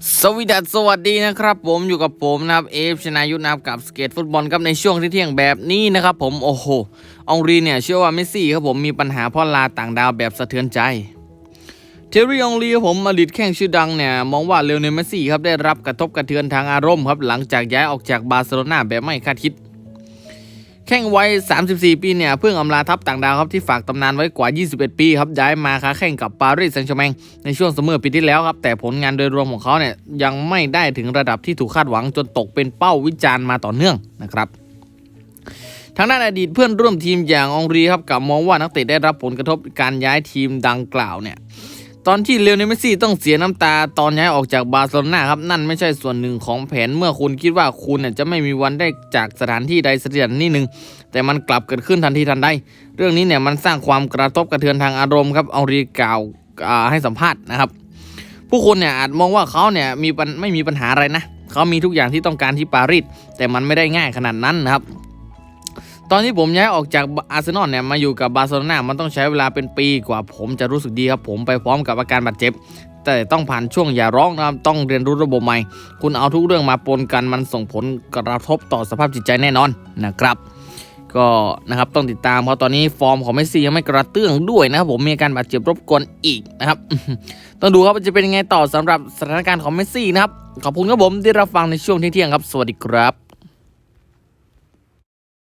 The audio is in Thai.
สวัสดีสวัสดีนะครับ ผมอยู่กับผมนะครับเอฟชนายุทธนะครับกับสเกตฟุตบอลครับในช่วงที่เที่ยงแบบนี้นะครับผมโอ้โหองรีเนี่ยเชื่อว่าเมสซี่ครับผมมีปัญหาเพ่อลาต่างดาวแบบสะเทือนใจ เทอรี่องรีผมอดีตแข้งชื่อดังเนี่ยมองว่าเลโอเนลเมสซี่ครับได้รับกระทบกระเทือนทางอารมณ์ครับหลังจากย้ายออกจากบาร์เซโลนาแบบไม่คาดคิด แข้งวัย 34 ปีเนี่ยเพิ่งอำลาทัพต่างดาวครับที่ฝากตำนานไว้กว่า 21 ปีครับย้ายมาค้าแข่งกับปารีสแซงต์แชร์แมงในช่วงซัมเมอร์ปีที่แล้วครับแต่ผลงานโดยรวมของเขาเนี่ยยังไม่ได้ถึงระดับที่ถูกคาดหวังจนตกเป็นเป้าวิจารณ์มาต่อเนื่องนะครับทางด้านอดีตเพื่อนร่วมทีมอย่างองรีครับกับมองว่านักเตะได้รับผลกระทบการย้ายทีมดังกล่าวเนี่ย ตอนที่เลโอเนลเมสซี่ต้องเสียน้ำตาตอนย้ายออกจากบาร์เซโลนาครับนั่นไม่ใช่ส่วนหนึ่งของแผนเมื่อคุณคิดว่าคุณเนี่ยจะไม่มีวันได้จากสถานที่ใดสถานที่หนึ่ง แต่มันกลับเกิดขึ้นทันทีทันใด เรื่องนี้เนี่ยมันสร้างความกระทบกระเทือนทางอารมณ์ครับเอารีกล่าวให้สัมภาษณ์นะครับ ผู้คนเนี่ยอาจมองว่าเขาเนี่ยมีไม่มีปัญหาอะไรนะเขามีทุกอย่างที่ต้องการที่ปารีสแต่มันไม่ได้ง่ายขนาดนั้นนะครับ ตอนที่ผมย้ายออกจากอาร์เซนอลเนี่ยมาอยู่กับบาร์เซโลนามันต้องใช้เวลาเป็นปีกว่าผมจะรู้สึกดีครับ ผมไปพร้อมกับอาการบาดเจ็บ แต่ต้องผ่านช่วงอย่าร้องนะครับต้องเรียนรู้ระบบใหม่ คุณเอาทุกเรื่องมาปนกันมันส่งผลกระทบต่อสภาพจิตใจแน่นอนนะครับ ก็นะครับต้องติดตามเพราะตอนนี้ฟอร์มของเมสซี่ยังไม่กระเตื้องด้วยนะครับผมมีอาการบาดเจ็บรบกวนอีกนะครับต้องดูครับว่าจะเป็นยังไงต่อสำหรับสถานการณ์ของเมสซี่นะครับขอบคุณครับผมที่รับฟังในช่วงเที่ยงครับ สวัสดีครับ